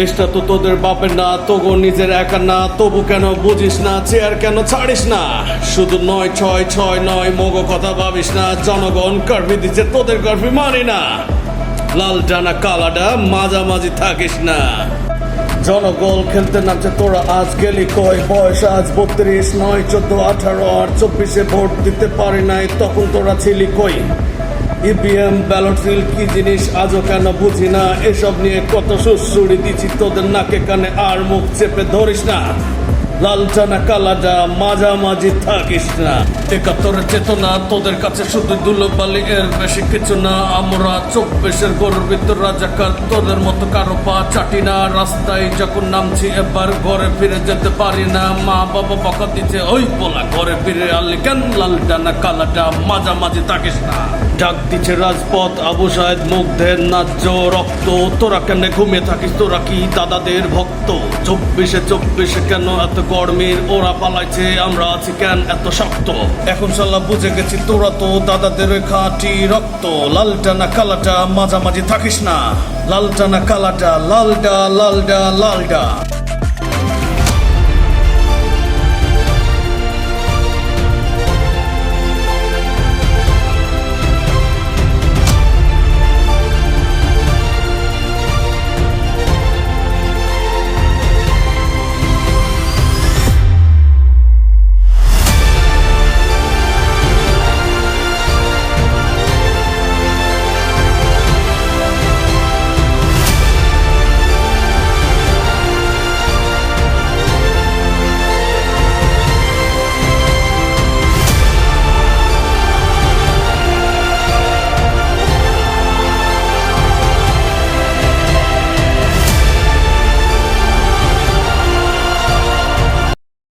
দেশটা তো তোদের বাপের না, তোগো নিজের একা না, তবু কেন বুঝিস না, চেয়ার কেন ছাড়িস না? শুধু নয়, ছয় ছয়, নয়, মগো কথা ভাবিস না, জনগণ কার্ফি দিচ্ছে, তোদের কার্ফি মানি না। লাল ডানা কালাডা, মাঝামাঝি থাকিস না। জনগণ খেলতে নামছে তোরা, আজ গেলি কই বয়স? আজ বত্রিশ, নয়, চোদ্দ, আঠারো, আর চব্বিশে ভোট দিতে পারি নাই, তখন তোরা ছিলি কই? ইভিএম ব্যালট ফিল কি জিনিস আজও কেন বুঝি না? এসব নিয়ে কত সুসুড়ি দিচ্ছি তোদের নাকে কানে, আর মুখ চেপে ধরিস না। লালচানা কালাটা মাঝামাঝি থাকিস না। একাত্তরের চেতনা তোদের কাছে শুধু দুলোবালি এর বেশি কিছু না। আমরা চব্বিশের গর্বিত রাজাকার, তোদের মতো কারও পা চাটি না। রাস্তায় যখন নামছি, এবার ঘরে ফিরে যেতে পারি না। মা বাবা বকা দিচ্ছে, ওই বলা ঘরে ফিরে আনলি কেন লালটানা কালাটা মাঝামাঝি থাকিস না। ডাক দিচ্ছে রাজপথ, আবু সাহেদ মুগ্ধের ন্যায্য রক্ত, তোরা কেন ঘুমিয়ে থাকিস? তোরা কি দাদাদের ভক্ত? চব্বিশে চব্বিশে কেন এত গরমের ওরা পালাইছে, আমরা আছি কেন এত শক্ত? এখন সাল্লাহ বুঝে গেছি তোরা তো দাদাদের খাঁটি রক্ত, লালটা না কালাটা মাঝামাঝি থাকিস না। লালটা না কালাটা, লালটা লালটা লালডা